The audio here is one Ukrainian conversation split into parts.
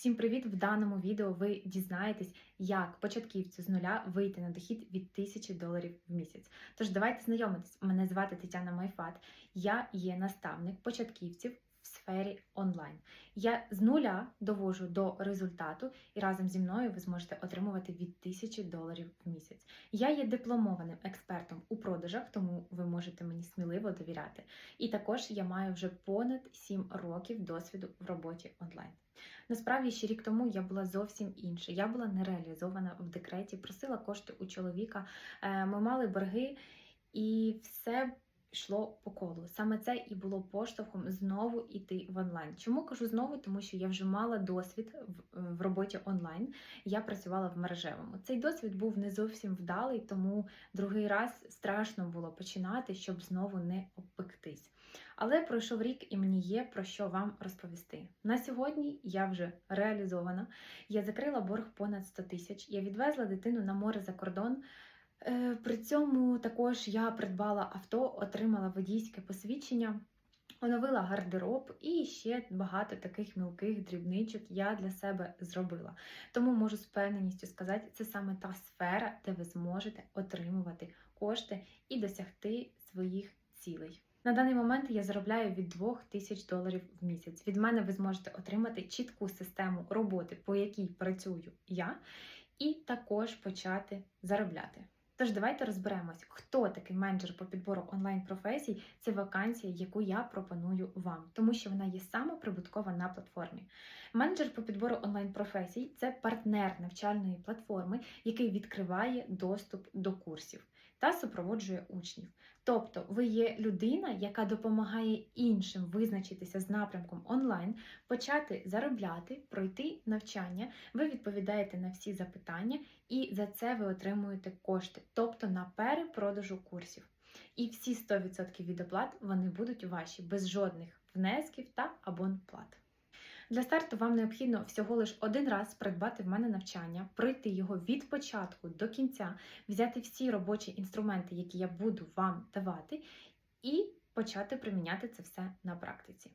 Всім привіт! В даному відео ви дізнаєтесь, як початківцю з нуля вийти на дохід від 1000 доларів в місяць. Тож давайте знайомитись. Мене звати Тетяна Майфат. Я є наставник початківців в сфері онлайн. Я з нуля довожу до результату, і разом зі мною ви зможете отримувати від 1000 доларів в місяць. Я є дипломованим експертом у продажах, тому ви можете мені сміливо довіряти. І також я маю вже понад 7 років досвіду в роботі онлайн. Насправді ще рік тому я була зовсім інша. Я була нереалізована в декреті, просила кошти у чоловіка. Е, Ми мали борги, і все йшло по колу. Саме це і було поштовхом знову йти в онлайн. Чому кажу знову? Тому що я вже мала досвід в, в роботі онлайн. Я працювала в мережевому. Цей досвід був не зовсім вдалий, тому другий раз страшно було починати, щоб знову не обпектись. Але пройшов рік і мені є про що вам розповісти. На сьогодні я вже реалізована. Я закрила борг понад 100 тисяч. Я відвезла дитину на море за кордон. Е, При цьому також я придбала авто, отримала водійське посвідчення, оновила гардероб і ще багато таких мілких дрібничок я для себе зробила. Тому можу з впевненістю сказати, це саме та сфера, де ви зможете отримувати кошти і досягти своїх цілей. На даний момент я заробляю від 2 тисяч доларів в місяць. Від мене ви зможете отримати чітку систему роботи, по якій працюю я, і також почати заробляти. Тож давайте розберемось, хто такий менеджер по підбору онлайн-професій. Це вакансія, яку я пропоную вам, тому що вона є самоприбуткова на платформі. Менеджер по підбору онлайн-професій це партнер навчальної платформи, який відкриває доступ до курсів та супроводжує учнів. Тобто, ви є людина, яка допомагає іншим визначитися з напрямком онлайн, почати заробляти, пройти навчання. Ви відповідаєте на всі запитання, і за це ви отримуєте кошти, тобто на перепродажу курсів. І всі 100% від оплат вони будуть ваші без жодних внесків та абонплат. Для старту вам необхідно всього лиш один раз придбати в мене навчання, пройти його від початку до кінця, взяти всі робочі інструменти, які я буду вам давати, і почати приміняти це все на практиці.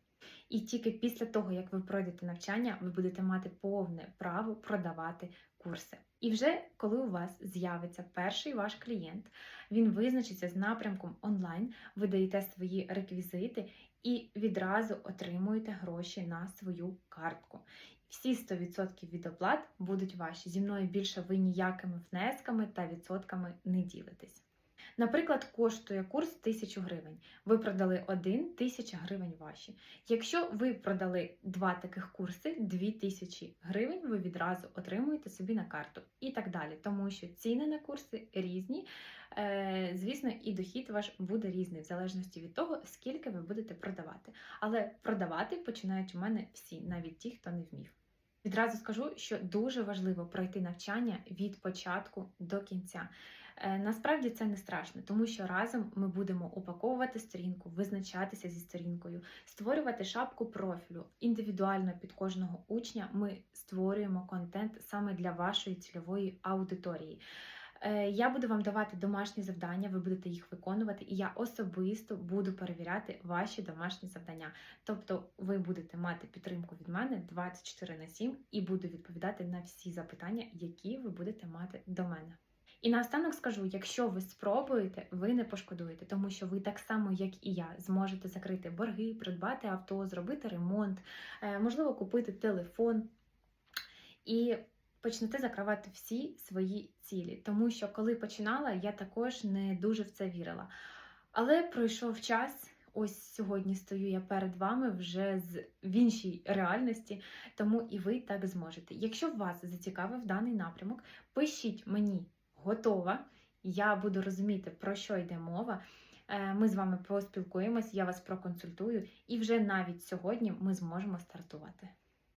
І тільки після того, як ви пройдете навчання, ви будете мати повне право продавати курси. І вже коли у вас з'явиться перший ваш клієнт, він визначиться з напрямком онлайн, ви даєте свої реквізити і відразу отримуєте гроші на свою картку. Всі 100% від оплат будуть ваші. Зі мною більше ви ніякими внесками та відсотками не ділитесь. Наприклад, коштує курс 1000 гривень. Ви продали один 1000 гривень ваші. Якщо ви продали два таких курси, 2000 гривень ви відразу отримуєте собі на карту і так далі. Тому що ціни на курси різні. Е, Звісно, і дохід ваш буде різний, в залежності від того, скільки ви будете продавати. Але продавати починають у мене всі, навіть ті, хто не вмів. Відразу скажу, що дуже важливо пройти навчання від початку до кінця. Е, Насправді це не страшно, тому що разом ми будемо упаковувати сторінку, визначатися зі сторінкою, створювати шапку профілю. Індивідуально під кожного учня ми створюємо контент саме для вашої цільової аудиторії. Е, Я буду вам давати домашні завдання, ви будете їх виконувати, і я особисто буду перевіряти ваші домашні завдання. Тобто ви будете мати підтримку від мене 24 на 7 і буду відповідати на всі запитання, які ви будете мати до мене. І наостанок скажу: якщо ви спробуєте, ви не пошкодуєте, тому що ви так само, як і я, зможете закрити борги, придбати авто, зробити ремонт, е, можливо, купити телефон і почнете закривати всі свої цілі. Тому що коли починала, я також не дуже в це вірила. Але пройшов час. Ось сьогодні стою я перед вами вже з в іншій реальності, тому і ви так зможете. Якщо вас зацікавив даний напрямок, пишіть мені готова. Я буду розуміти, про що йде мова. Е, Ми з вами поспілкуємось, я вас проконсультую, і вже навіть сьогодні ми зможемо стартувати.